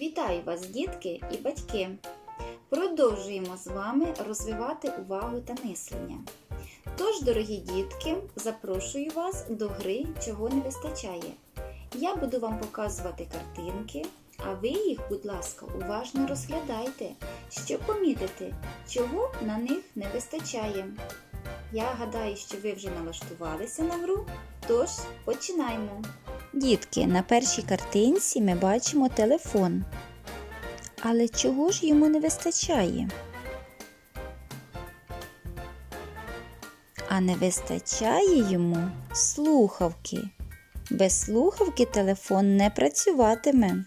Вітаю вас, дітки і батьки! Продовжуємо з вами розвивати увагу та мислення. Тож, дорогі дітки, запрошую вас до гри Чого не вистачає. Я буду вам показувати картинки, а ви їх, будь ласка, уважно розглядайте, щоб помітити, чого на них не вистачає. Я гадаю, що ви вже налаштувалися на гру, тож починаємо. Дітки, на першій картинці ми бачимо телефон. Але чого ж йому не вистачає? А не вистачає йому слухавки. Без слухавки телефон не працюватиме.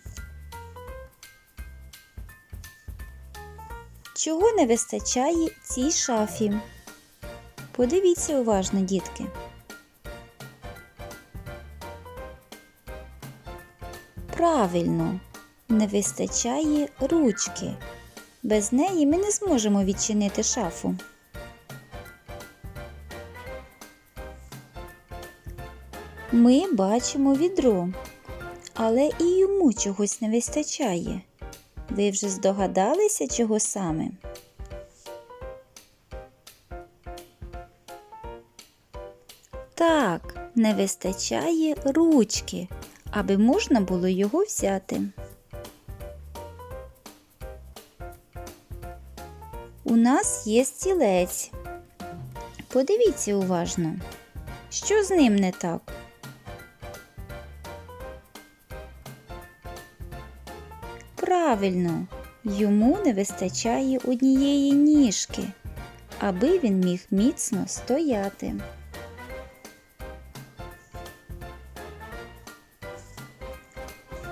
Чого не вистачає цій шафі? Подивіться уважно, дітки. Правильно, не вистачає ручки. Без неї ми не зможемо відчинити шафу. Ми бачимо відро, але і йому чогось не вистачає. Ви вже здогадалися, чого саме? Так, не вистачає ручки, аби можна було його взяти. У нас є стілець. Подивіться уважно, що з ним не так. Правильно, йому не вистачає однієї ніжки, аби він міг міцно стояти.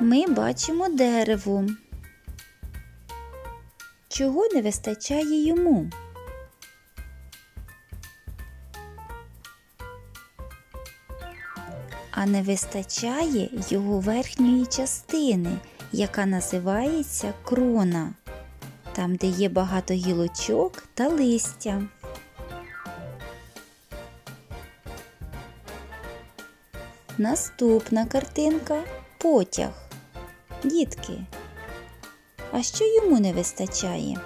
Ми бачимо дерево. Чого не вистачає йому? А не вистачає його верхньої частини, яка називається крона, там, де є багато гілочок та листя. Наступна картинка потяг. Дітки. А що йому не вистачає?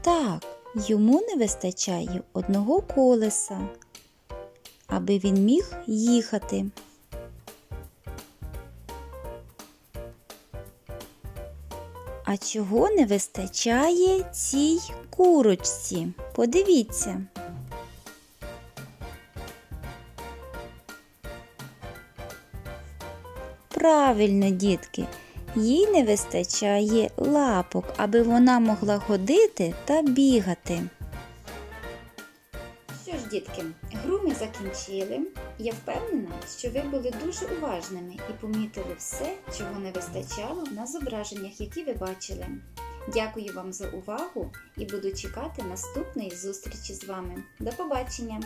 Так, йому не вистачає одного колеса, аби він міг їхати. А чого не вистачає цій курочці? Подивіться. Правильно, дітки, їй не вистачає лапок, аби вона могла ходити та бігати. Що ж, дітки, гру ми закінчили. Я впевнена, що ви були дуже уважними і помітили все, чого не вистачало на зображеннях, які ви бачили. Дякую вам за увагу і буду чекати наступної зустрічі з вами. До побачення!